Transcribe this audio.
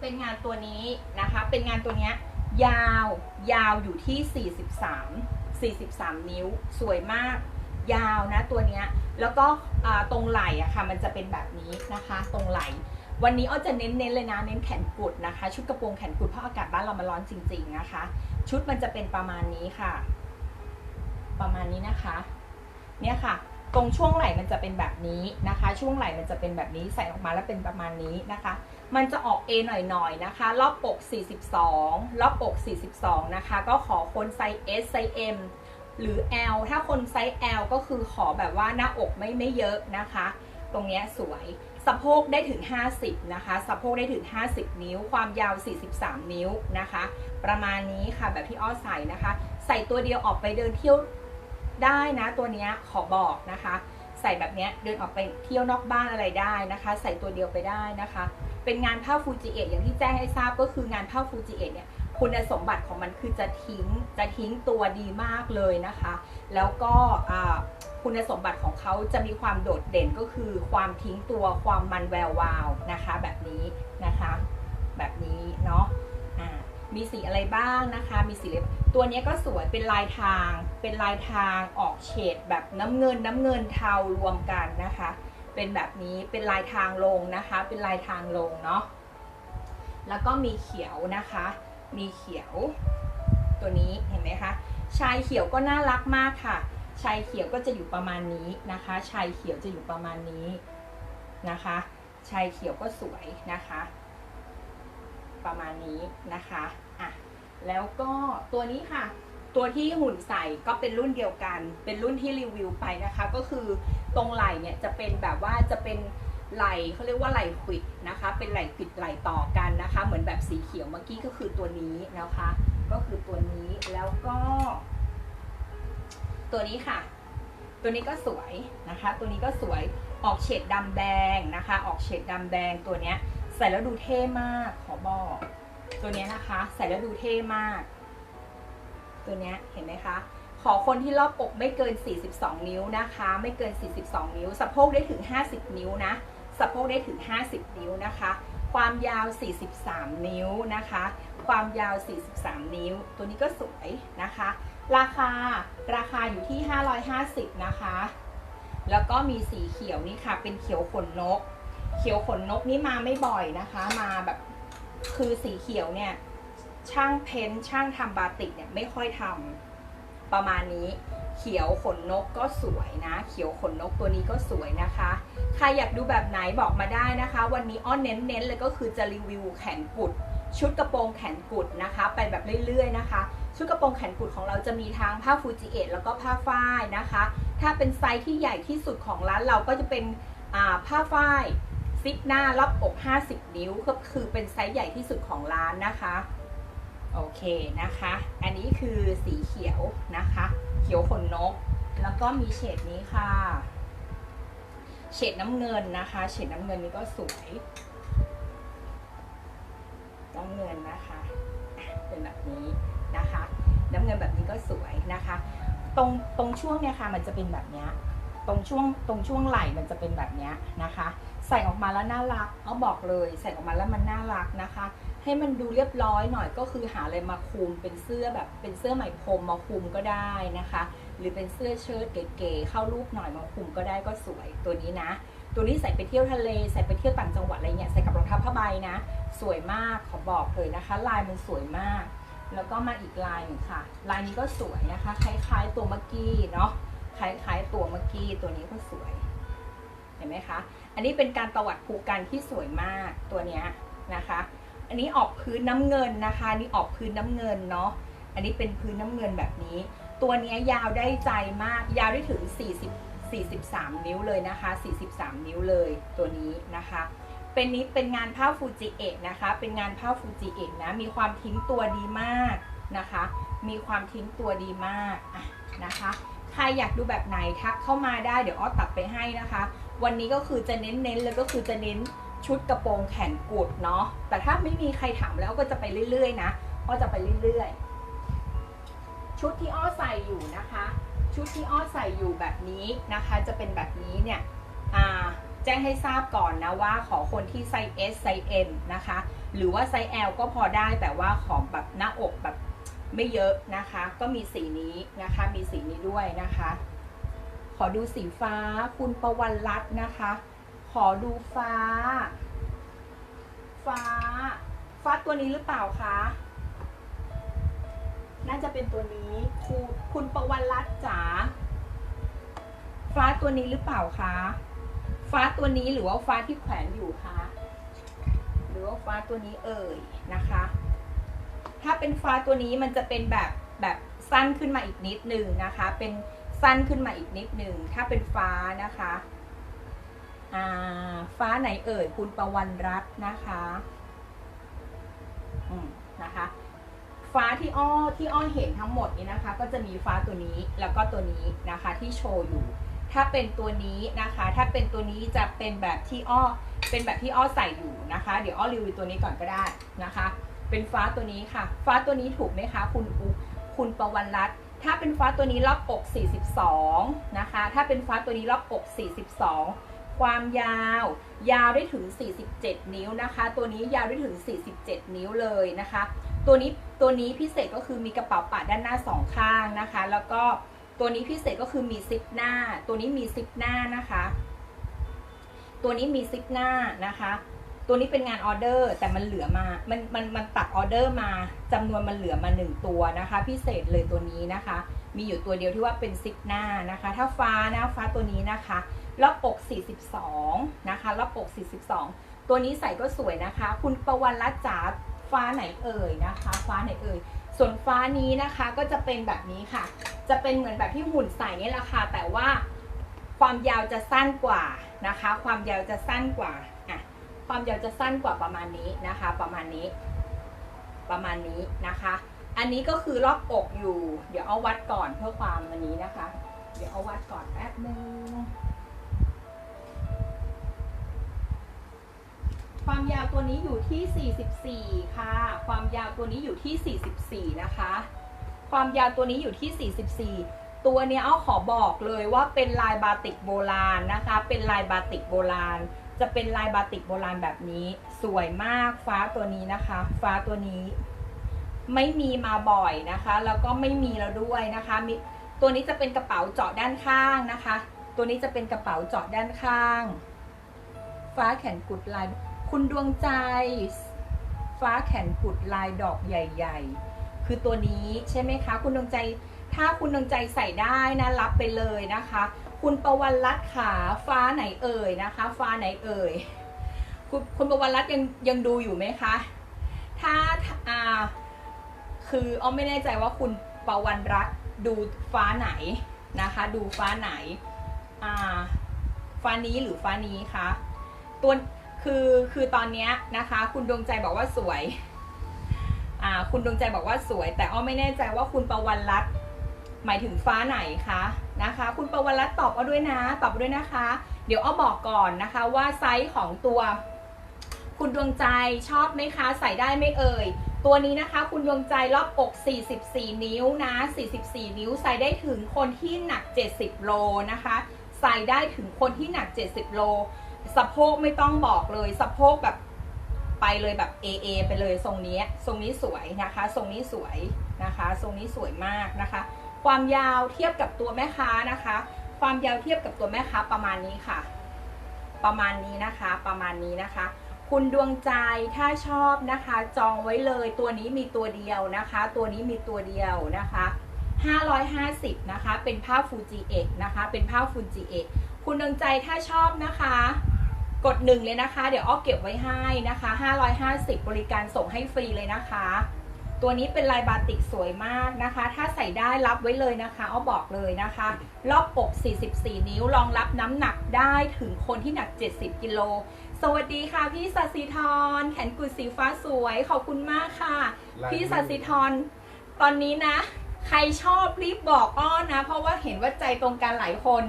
เป็นงานตัวนี้นะคะ เป็นงานตัวเนี้ยยาวยาวอยู่ที่ 43 43 นิ้วสวยมาก ยาวนะตัวเนี้ยแล้วก็ตรงไหล่อะค่ะ มันจะเป็นแบบนี้นะคะ ตรงไหล่วันนี้อ้อจะเน้นๆเลยนะ เน้นแขนกุดนะคะ ชุดกระโปรงแขนกุดเพราะอากาศบ้านเรามันร้อนจริง ๆนะคะ ชุดมันจะเป็นประมาณนี้ค่ะ ประมาณนี้นะคะ เนี่ยค่ะ ตรงช่วงไหล่มันจะเป็นแบบนี้นะคะ ช่วงไหล่มันจะเป็นแบบนี้ใส่ออกมาแล้วเป็นประมาณนี้นะคะ มันจะออก A หน่อยๆนะคะ รอบอก 42 รอบอก 42 นะคะ ก็ขอคนไซส์ S ไซส์ M หรือ L ถ้าคนไซส์ L ก็คือขอแบบว่าหน้าอกไม่ไม่เยอะนะคะ ตรงเนี้ยสวย สะโพกได้ถึง 50 นะคะ สะโพกได้ถึง 50 นิ้ว ความยาว 43 นิ้วนะคะ ประมาณนี้ค่ะแบบที่อ้อใส่นะคะ ใส่ตัวเดียวออกไปเดินเที่ยว ได้นะตัวนี้ขอบอกนะคะ ใส่แบบนี้เดินออกไปเที่ยวนอกบ้านอะไรได้นะคะ ใส่ตัวเดียวไปได้นะคะ เป็นงานผ้าฟูจิเอะอย่างที่แจ้งให้ทราบก็คืองานผ้าฟูจิเอะเนี่ยคุณสมบัติของมันคือจะทิ้งจะทิ้งตัวดีมากเลยนะคะ แล้วก็คุณสมบัติของเขาจะมีความโดดเด่นก็คือความทิ้งตัวความมันแวววาวนะคะ แบบนี้นะคะ แบบนี้เนาะ มีสีอะไรบ้างนะคะ มีสีอะไรตัวนี้ก็สวยเป็นลายทาง เป็นลายทางออกเฉดแบบน้ำเงินน้ำเงินเทารวมกันนะคะ เป็นแบบนี้เป็นลายทางลงนะคะ เป็นลายทางลงเนาะแล้วก็มีเขียวนะคะ มีเขียวตัวนี้เห็นไหมคะชายเขียวก็น่ารักมากค่ะชายเขียวก็จะอยู่ประมาณนี้นะคะชายเขียวจะอยู่ประมาณนี้นะคะชายเขียวก็สวยนะคะ ประมาณนี้นะคะอะแล้วก็ตัวนี้ค่ะ ตัวที่หุ่นใส่ก็เป็นรุ่นเดียวกัน เป็นรุ่นที่รีวิวไปนะคะ ก็คือตรงไหล่เนี่ยจะเป็นแบบว่าจะเป็นไหล่เขาเรียกว่าไหล่ขวิดนะคะ เป็นไหล่ขวิดไหล่ต่อกันนะคะ เหมือนแบบสีเขียวเมื่อกี้ก็คือตัวนี้นะคะ ก็คือตัวนี้แล้วก็ ตัวนี้ค่ะ ตัวนี้ก็สวยนะคะ ตัวนี้ก็สวยออกเฉดดำแดงนะคะ ออกเฉดดำแดงตัวเนี้ย ใส่แล้วดูเท่มาก ขอบอก ตัวนี้นะคะ ใส่แล้วดูเท่มาก ตัวนี้เห็นไหมคะ ขอคนที่รอบอกไม่เกิน 42 นิ้วนะคะ ไม่เกิน 42 นิ้ว สะโพกได้ถึง 50 นิ้วนะ สะโพกได้ถึง 50 นิ้วนะคะ ความยาว 43 นิ้วนะคะ ความยาว 43 นิ้ว ตัวนี้ก็สวยนะคะ ราคา ราคาอยู่ที่ 550 นะคะ แล้วก็มีสีเขียวนี่ค่ะ เป็นเขียวขนนก เขียวขนนกนี่มาไม่บ่อยนะคะ มาแบบคือสีเขียวเนี่ย ช่างเพ้นช่างทำบาติกเนี่ยไม่ค่อยทำประมาณนี้ เขียวขนนกก็สวยนะ เขียวขนนกตัวนี้ก็สวยนะคะใครอยากดูแบบไหนบอกมาได้นะคะ วันนี้อ้อนเน้นๆเลยก็คือจะรีวิวแขนกุด ชุดกระโปรงแขนกุดนะคะ ไปแบบเรื่อยๆนะคะ ชุดกระโปรงแขนกุดของเราจะมีทั้งผ้าฟูจิเอะแล้วก็ผ้าฝ้ายนะคะ ถ้าเป็นไซส์ที่ใหญ่ที่สุดของร้านเราก็จะเป็นผ้าฝ้าย ซิปหน้ารอบอก 50 นิ้วก็คือเป็นไซส์ใหญ่ที่สุดของร้านนะคะ โอเคนะคะ อันนี้คือสีเขียวนะคะ เขียวขนนก แล้วก็มีเฉดนี้ค่ะ เฉดน้ำเงินนะคะ เฉดน้ำเงินนี้ก็สวยน้ำเงินนะคะอะเป็นแบบนี้นะคะ น้ำเงินแบบนี้ก็สวยนะคะ ตรงตรงช่วงเนี่ยค่ะมันจะเป็นแบบเนี้ย ตรงช่วงตรงช่วงไหล่มันจะเป็นแบบนี้นะคะ ใส่ออกมาแล้วน่ารักเอาบอกเลยใส่ออกมาแล้วมันน่ารักนะคะ ให้มันดูเรียบร้อยหน่อยก็คือหาอะไรมาคลุมเป็นเสื้อแบบเป็นเสื้อไหมพรมมาคลุมก็ได้นะคะ หรือเป็นเสื้อเชิ้ตเก๋ๆเข้ารูปหน่อยมาคลุมก็ได้ก็สวยตัวนี้นะ ตัวนี้ใส่ไปเที่ยวทะเลใส่ไปเที่ยวต่างจังหวัดอะไรเงี้ยใส่กับรองเท้าผ้าใบนะ สวยมากขอบอกเลยนะคะ ลายมันสวยมาก แล้วก็มาอีกลายหนึ่งค่ะ ลายนี้ก็สวยนะคะ คล้าย ๆ ตัวเมื่อกี้เนาะ คล้ายๆตัวเมื่อกี้ตัวนี้ก็สวย เห็นไหมคะ อันนี้เป็นการตวัดภูกันที่สวยมากตัวเนี้ยนะคะ อันนี้ออกพื้นน้ำเงินนะคะนนี่ออกพื้นน้ำเงินเนาะ อันนี้เป็นพื้นน้ำเงินแบบนี้ ตัวนี้ยาวได้ใจมาก ยาวได้ถึง 40 43 นิ้วเลยนะคะ 43 นิ้วเลยตัวนี้นะคะ เป็นนี้เป็นงานผ้าฟูจิเอะนะคะ เป็นงานผ้าฟูจิเอะนะ มีความทิ้งตัวดีมากนะคะ มีความทิ้งตัวดีมากนะคะ ใครอยากดูแบบไหนทักเข้ามาได้เดี๋ยวอ้อตัดไปให้นะคะ วันนี้ก็คือจะเน้นๆเลยก็คือจะเน้นชุดกระโปรงแขนกุดเนาะแต่ถ้าไม่มีใครถามแล้วก็จะไปเรื่อยๆนะอ้อจะไปเรื่อยๆ ชุดที่อ้อใส่อยู่นะคะ ชุดที่อ้อใส่อยู่แบบนี้นะคะ จะเป็นแบบนี้เนี่ยอ่าแจ้งให้ทราบก่อนนะว่าขอคนที่ไซส์ S ไซส์ M นะคะ หรือว่าไซส์ L ก็พอได้แต่ว่าของแบบหน้าอกแบบ ไม่เยอะนะคะ ก็มีสีนี้นะคะ มีสีนี้ด้วยนะคะ ขอดูสีฟ้าคุณประวันรัตน์นะคะ ขอดูฟ้า ฟ้า ฟ้าตัวนี้หรือเปล่าคะน่าจะเป็นตัวนี้คุณคุณประวันรัตน์จ๋าฟ้าตัวนี้หรือเปล่าคะฟ้าตัวนี้หรือว่าฟ้าที่แขวนอยู่คะหรือว่าฟ้าตัวนี้เอ่ยนะคะ ถ้าเป็นฟ้าตัวนี้มันจะเป็นแบบแบบสั้นขึ้นมาอีกนิดหนึ่งนะคะ เป็นสั้นขึ้นมาอีกนิดหนึ่งถ้าเป็นฟ้านะคะอ่าฟ้าไหนเอ่ยคุณประวันรัตน์นะคะอืมนะคะฟ้าที่อ้อที่อ้อเห็นทั้งหมดนี้นะคะ ก็จะมีฟ้าตัวนี้แล้วก็ตัวนี้นะคะที่โชว์อยู่ ถ้าเป็นตัวนี้นะคะ ถ้าเป็นตัวนี้จะเป็นแบบที่อ้อเป็นแบบที่อ้อใส่อยู่นะคะ เดี๋ยวอ้อรีวิวตัวนี้ก่อนก็ได้นะคะ เป็นฟ้าตัวนี้ค่ะ ฟ้าตัวนี้ถูกไหมคะคุณอุคุณประวันรัตถ้าเป็นฟ้าตัวนี้รอบอก 42 นะคะ ถ้าเป็นฟ้าตัวนี้รอบอก 42 ความยาว ยาวได้ถึง 47 นิ้วนะคะ ตัวนี้ยาวได้ถึง 47 นิ้วเลยนะคะ ตัวนี้ตัวนี้พิเศษก็คือมีกระเป๋าปัดด้านหน้าสองข้างนะคะ แล้วก็ตัวนี้พิเศษก็คือมีซิปหน้า ตัวนี้มีซิปหน้านะคะ ตัวนี้มีซิปหน้านะคะ ตัวนี้เป็นงานออเดอร์แต่มันเหลือมา มันมันมันตัดออเดอร์มาจำนวนมันเหลือมาหนึ่งตัวนะคะ พิเศษเลยตัวนี้นะคะ มีอยู่ตัวเดียวที่ว่าเป็นซิปหน้านะคะ ถ้าฟ้านะฟ้าตัวนี้นะคะรอบอก 42 นะคะรอบอก 42 ตัวนี้ใส่ก็สวยนะคะ คุณประวันรัตจ๋าฟ้าไหนเอ่ยนะคะ ฟ้าไหนเอ่ยส่วนฟ้านี้นะคะก็จะเป็นแบบนี้ค่ะ จะเป็นเหมือนแบบที่หุ่นใส่นี่แหละค่ะแต่ว่าความยาวจะสั้นกว่านะคะ ความยาวจะสั้นกว่าอะ ความยาวจะสั้นกว่าประมาณนี้นะคะ ประมาณนี้ ประมาณนี้นะคะ อันนี้ก็คือรอบอกอยู่ เดี๋ยวเอาวัดก่อนเพื่อความอันนี้นะคะ เดี๋ยวเอาวัดก่อนแป๊บนึงความยาวตัวนี้อยู่ที่ 44 ค่ะ ความยาวตัวนี้อยู่ที่ 44 นะคะ ความยาวตัวนี้อยู่ที่ 44 ตัวเนี้ยเอาขอบอกเลยว่าเป็นลายบาติกโบราณนะคะ เป็นลายบาติกโบราณ จะเป็นลายบาติกโบราณแบบนี้ สวยมากฟ้าตัวนี้นะคะ ฟ้าตัวนี้ ไม่มีมาบ่อยนะคะ แล้วก็ไม่มีแล้วด้วยนะคะมีตัวนี้จะเป็นกระเป๋าเจาะด้านข้างนะคะ ตัวนี้จะเป็นกระเป๋าเจาะด้านข้าง ฟ้าแขนกุดลาย คุณดวงใจ ฟ้าแขนกุดลายดอกใหญ่ ๆ คือตัวนี้ใช่ไหมคะ คุณดวงใจ ถ้าคุณดวงใจใส่ได้นะรับไปเลยนะคะ คุณประวันรัตขาฟ้าไหนเอ่ยนะคะ ฟ้าไหนเอ่ย คุณคุณประวันรัตยังยังดูอยู่ไหมคะ ถ้าอ่าคืออ้อมไม่แน่ใจว่าคุณประวันรัตดูฟ้าไหนนะคะ ดูฟ้าไหนอ่าฟ้านี้หรือฟ้านี้คะตัวคือคือตอนเนี้ยนะคะ คุณดวงใจบอกว่าสวยอ่าคุณดวงใจบอกว่าสวย แต่อ้อไม่แน่ใจว่าคุณประวันรัตน์ หมายถึงฟ้าไหนคะนะคะ คุณประวันรัตตอบเอาด้วยนะ ตอบด้วยนะคะ เดี๋ยวเอ้อบอกก่อนนะคะว่าไซส์ของตัว คุณดวงใจชอบไหมคะใส่ได้ไหมเอ่ยตัวนี้นะคะคุณดวงใจรอบอก 44 นิ้วนะ 44 นิ้วใส่ได้ถึงคนที่หนัก 70 โลนะคะ ใส่ได้ถึงคนที่หนัก 70 โล สะโพกไม่ต้องบอกเลย สะโพกแบบไปเลยแบบ AA ไปเลยทรงนี้ ทรงนี้สวยนะคะ ทรงนี้สวยนะคะ ทรงนี้สวยมากนะคะ ความยาวเทียบกับตัวแม่ค้านะคะ ความยาวเทียบกับตัวแม่ค้าประมาณนี้ค่ะ ประมาณนี้นะคะ ประมาณนี้นะคะ คุณดวงใจถ้าชอบนะคะ จองไว้เลย ตัวนี้มีตัวเดียวนะคะ ตัวนี้มีตัวเดียวนะคะ550นะคะ เป็นผ้าฟูจิเอกนะคะ เป็นผ้าฟูจิเอกคุณดวงใจถ้าชอบนะคะ กดหนึ่งเลยนะคะ เดี๋ยวอ้อเก็บไว้ให้นะคะ550 บริการส่งให้ฟรีเลยนะคะ ตัวนี้เป็นลายบาติกสวยมากนะคะ ถ้าใส่ได้รับไว้เลยนะคะอ้อบอกเลยนะคะ รอบอก 44 นิ้วรองรับน้ำหนักได้ถึงคนที่หนัก 70 กิโล สวัสดีค่ะพี่สัสิธร แขนกุดสีฟ้าสวย ขอบคุณมากค่ะลายมือพี่สัสิธร ตอนนี้นะ ใครชอบรีบบอกอ้อนะ เพราะว่าเห็นว่าใจตรงกันหลายคน